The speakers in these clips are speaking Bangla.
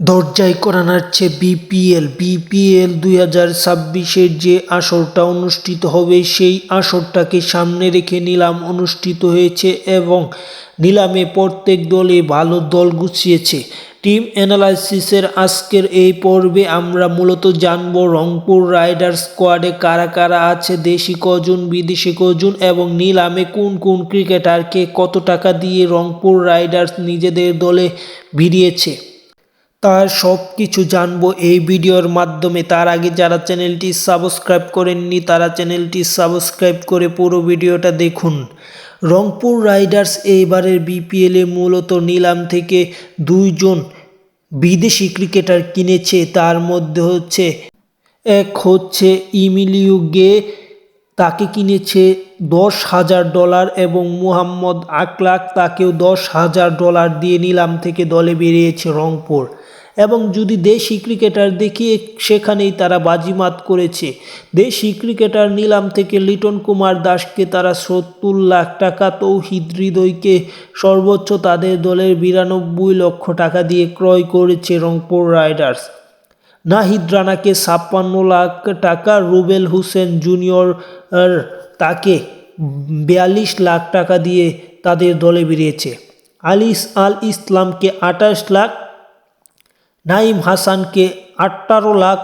দরজায় করা নাড়ছে বিপিএল বিপিএল দুই হাজার ছাব্বিশের যে আসরটা অনুষ্ঠিত হবে, সেই আসরটাকে সামনে রেখে নিলাম অনুষ্ঠিত হয়েছে এবং নিলামে প্রত্যেক দলে ভালো দল গুছিয়েছে। টিম অ্যানালাইসিসের আজকের এই পর্বে আমরা মূলত জানব রংপুর রাইডার স্কোয়াডে কারা কারা আছে, দেশি কজন, বিদেশি কজন এবং নিলামে কোন কোন ক্রিকেটারকে কত টাকা দিয়ে রংপুর রাইডার্স নিজেদের দলে ভিড়িয়েছে। তার সব কিছু জানব এই ভিডিওর মাধ্যমে। তার আগে যারা চ্যানেলটি সাবস্ক্রাইব করেননি, তারা চ্যানেলটি সাবস্ক্রাইব করে পুরো ভিডিওটা দেখুন। রংপুর রাইডার্স এইবারের বিপিএলে মূলত নিলাম থেকে দুইজন বিদেশি ক্রিকেটার কিনেছে। তার মধ্যে হচ্ছে, এক হচ্ছে ইমিলিউ গে, তাকে কিনেছে দশ হাজার ডলার এবং মুহাম্মদ আকলাক তাকেও দশ হাজার ডলার দিয়ে নিলাম থেকে দলে বেরিয়েছে রংপুর। এবং যদি দেশি ক্রিকেটার দেখিয়ে সেখানেই তারা বাজিমাত করেছে। দেশি ক্রিকেটার নিলাম থেকে লিটন কুমার দাসকে তারা সত্তর লাখ টাকা তৌহিদ হৃদয়কে সর্বোচ্চ তাদের দলের বিরানব্বই লক্ষ টাকা দিয়ে ক্রয় করেছে রংপুর রাইডার্স। নাহিদ রানাকে ছাপ্পান্ন লাখ টাকা, রুবেল হুসেন জুনিয়র তাকে বিয়াল্লিশ লাখ টাকা দিয়ে তাদের দলে বেরিয়েছে। আলিস আল ইসলামকে আঠাশ লাখ নাইম হাসানকে আটারো লাখ,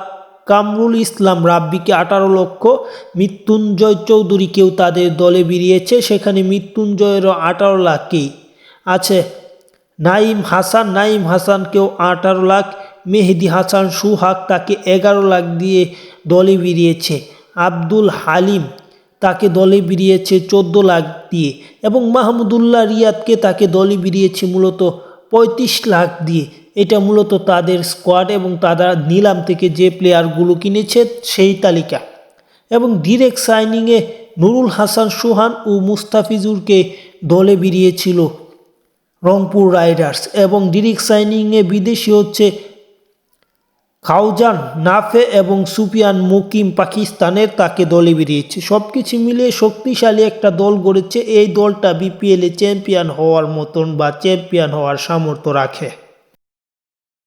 কামরুল ইসলাম রাব্বিকে আঠারো লক্ষ, মৃত্যুঞ্জয় চৌধুরীকেও তাদের দলে বেরিয়েছে, সেখানে মৃত্যুঞ্জয়েরও আঠারো লাখকেই আছে? নাইম হাসান, নাইম হাসানকেও আঠারো লাখ, মেহেদি হাসান সুহাক তাকে এগারো লাখ দিয়ে দলে বেরিয়েছে, আব্দুল হালিম তাকে দলে বেরিয়েছে চোদ্দ লাখ দিয়ে এবং মাহমুদুল্লাহ রিয়াদকে তাকে দলে বেরিয়েছে মূলত পঁয়ত্রিশ লাখ দিয়ে। এটা মূলত তাদের স্কোয়াড এবং তারা নিলাম থেকে যে প্লেয়ারগুলো কিনেছে সেই তালিকা। এবং ডিরেক্ট সাইনিংয়ে নুরুল হাসান, সোহান ও মুস্তাফিজুরকে দলে বেরিয়েছিল রংপুর রাইডার্স। এবং ডিরেক্ট সাইনিংয়ে বিদেশি হচ্ছে খাউজান নাফে এবং সুপিয়ান মুকিম পাকিস্তানের তাকে দলে বেরিয়েছে সব কিছু মিলিয়ে শক্তিশালী একটা দল গড়েছে। এই দলটা বিপিএলে চ্যাম্পিয়ন হওয়ার মতন বা চ্যাম্পিয়ন হওয়ার সামর্থ্য রাখে।